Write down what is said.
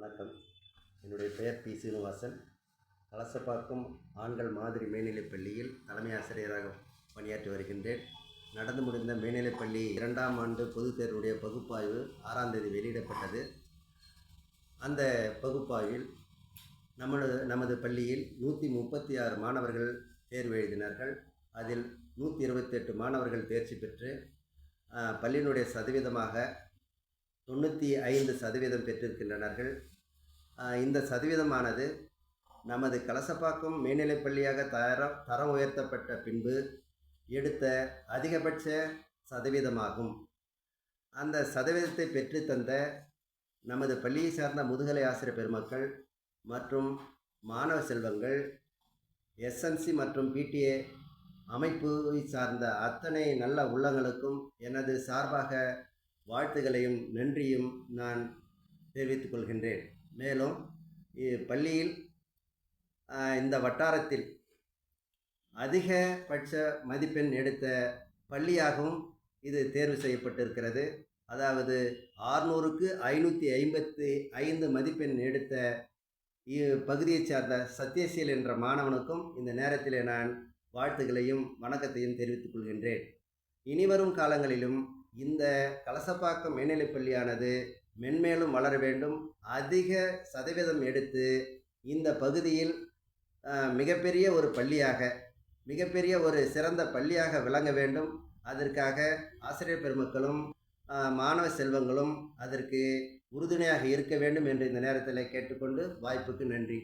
வணக்கம். என்னுடைய பெயர் பி. சீனிவாசன். கலசப்பாக்கம் ஆண்கள் மாதிரி மேல்நிலைப் பள்ளியில் தலைமை ஆசிரியராக பணியாற்றி வருகின்றேன். நடந்து முடிந்த மேல்நிலைப் பள்ளி இரண்டாம் ஆண்டு பொதுத் தேர்வுடைய பகுப்பாய்வு ஆறாம் தேதி வெளியிடப்பட்டது. அந்த பகுப்பாய்வில் நமது நமது பள்ளியில் நூற்றி முப்பத்தி ஆறு மாணவர்கள் தேர்வு எழுதினார்கள். அதில் நூற்றி இருபத்தெட்டு மாணவர்கள் தேர்ச்சி பெற்று பள்ளியினுடைய சதவீதமாக தொண்ணூற்றி ஐந்து சதவீதம் பெற்றிருக்கின்றனர்கள். இந்த சதவீதமானது நமது கலசப்பாக்கம் மேல்நிலைப் பள்ளியாக தரம் தரம் உயர்த்தப்பட்ட பின்பு எடுத்த அதிகபட்ச சதவீதமாகும். அந்த சதவீதத்தை பெற்று தந்த நமது பள்ளியை சார்ந்த முதுகலை ஆசிரியர் பெருமக்கள் மற்றும் மாணவ செல்வங்கள் எஸ்என்சி மற்றும் பிடிஏ அமைப்பு சார்ந்த அத்தனை நல்ல உள்ளங்களுக்கும் எனது சார்பாக வாழ்த்துகளையும் நன்றியும் நான் தெரிவித்துக் கொள்கின்றேன். மேலும் இ- பள்ளியில் இந்த வட்டாரத்தில் அதிகபட்ச மதிப்பெண் எடுத்த பள்ளியாகவும் இது தேர்வு செய்யப்பட்டிருக்கிறது. அதாவது ஆறுநூறுக்கு ஐநூற்றி ஐம்பத்தி ஐந்து மதிப்பெண் எடுத்த இ- பகுதியைச் சார்ந்த சத்யசீல் என்ற மாணவனுக்கும் இந்த நேரத்தில் நான் வாழ்த்துக்களையும் வணக்கத்தையும் தெரிவித்துக் கொள்கின்றேன். இனிவரும் காலங்களிலும் இந்த கலசப்பாக்கம் மேல்நிலைப் பள்ளியானது மென்மேலும் வளர வேண்டும். அதிக சதவீதம் எடுத்து இந்த பகுதியில் மிகப்பெரிய ஒரு பள்ளியாக மிகப்பெரிய ஒரு சிறந்த பள்ளியாக விளங்க வேண்டும். அதற்காக ஆசிரியர் பெருமக்களும் மாணவ செல்வங்களும் அதற்கு உறுதுணையாக இருக்க வேண்டும் என்று இந்த நேரத்தில் கேட்டுக்கொண்டு வாய்ப்புக்கு நன்றி.